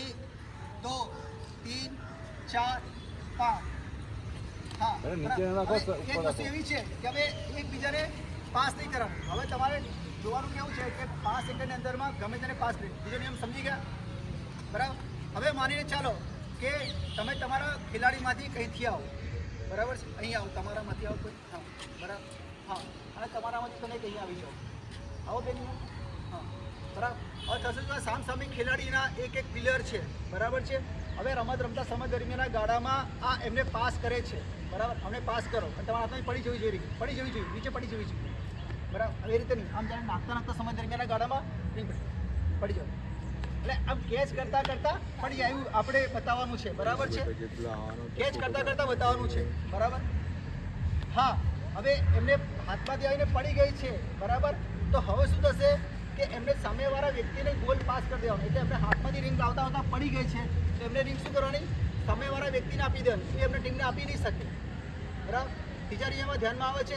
એક દો તીન ચાર પાંચ. હા એક વસ્તુ એવી છે કે હવે એકબીજાને પાસ નહીં કરવાનું. હવે તમારે જોવાનું કેવું છે કે પાંચ સેકન્ડની અંદરમાં ગમે તેને પાસ કરી. બીજો નિયમ સમજી ગયા? બરાબર? હવે માનીને ચાલો કે તમે તમારા ખેલાડીમાંથી કંઈથી આવો. બરાબર છે? અહીં આવો. તમારામાંથી આવો કોઈ? હા. બરાબર? હા. અને તમારામાંથી તમે કંઈ આવી જાઓ. આવો બેન હા. બરાબર? હવે થશે જો આ ખેલાડીના એક એક પ્લેયર છે. બરાબર છે? હવે રમત રમતા સમય દરમિયાન ગાડામાં આ એમને પાસ કરે છે. બરાબર? અમને પાસ કરો. તમારા હાથમાં પડી જવી જોઈએ પડી જવી જોઈએ, નીચે પડી જવી જોઈએ. બરાબર? એ રીતે નહીં. આમ જાણે નાખતા નાખતા સમય દરમિયાન ગાડામાં નહીં પડી પડી જાવ. એટલે આમ કેચ કરતા કરતા પડી જાય એવું આપણે બતાવવાનું છે. બરાબર છે? કેચ કરતા કરતા બતાવવાનું છે. બરાબર? હા. હવે એમને હાથમાંથી આવીને પડી ગઈ છે. બરાબર? તો હવે શું થશે? કે એમને સામેવાળા વ્યક્તિને ગોલ પાસ કરી દેવાનો. એટલે એમને હાથમાંથી રિંગ આવતા આવતા પડી ગઈ છે. તો એમને રિંગ શું કરવાની? સામેવાળા વ્યક્તિને આપી દેવાની. એ એમને ટીમને આપી નહીં શકે. બરાબર? ત્રીજા નિયમમાં ધ્યાનમાં આવે છે?